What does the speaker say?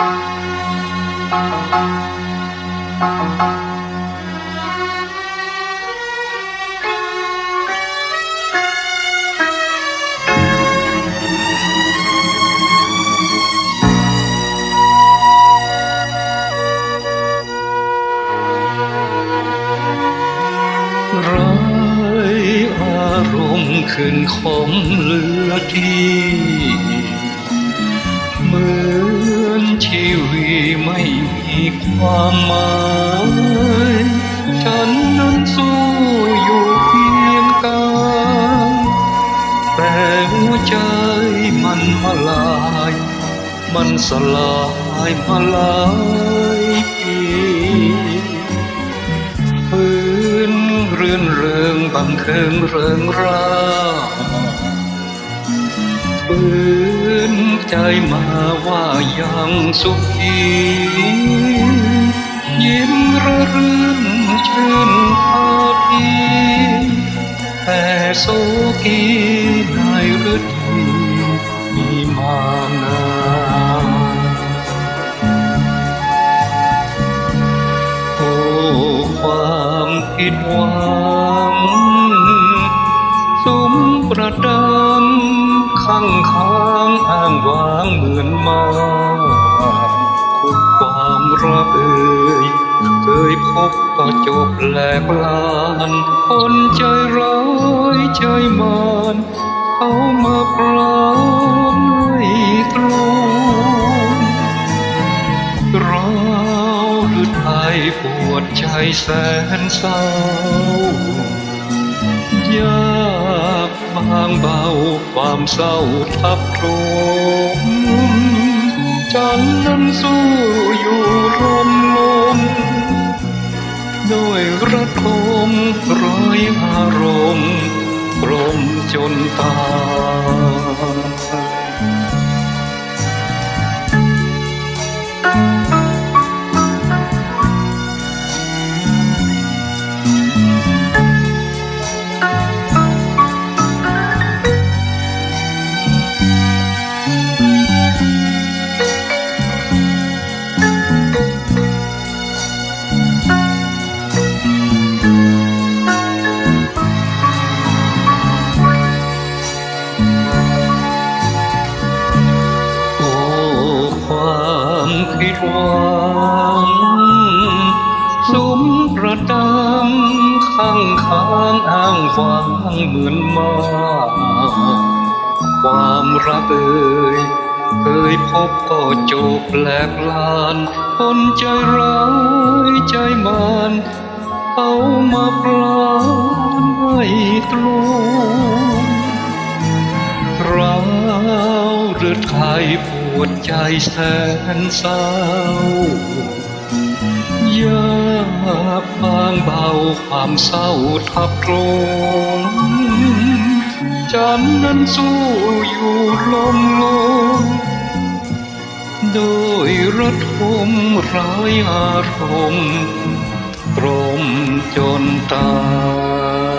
รอารมณ์ขึ้นของเหลือที่ ชีวิตไม่มีความหมายฉันนั้นสู้อยู่เพียงกายแต่หัวใจมันมาลาย มันสลายมาลายปีพื้นเรือนเริงบังเคิงเริงร่าปืน ใจมาว่ายังสุขียิ้มระรื่นชื่นพาทีแต่โศกีในฤดูมีมานานโอ้ความผิดหวังสุมประดัง ข้างค้างอ้างว้างเหมือนมาคุกความรักเอ่ยเคยพบก็จบแหลกลานคนใจร้ายใจมานเขามาปลามให้ตรงเราหรือไทยปวดใจแสนเศร้ายาางเบาความเศร้าทับโถมจันนั้นสู้อยู่รมลมโดยระทมร้อยอารมณ์กลมจนตา ความผิดหวังสุมประดำข้างค้างอ้างว้างเหมือนมาความรักเอ่ยเคยพบก็จบแหลกลานคนใจร้ายใจมานเอามาปลานให้ตรงเราหรือไทยป วดใจแสนเศร้ายากบางเบาความเศร้าทับตรงจันนั้นสู้อยู่ลมลมโดยระทมร้ายอารมณ์กลมจนตาย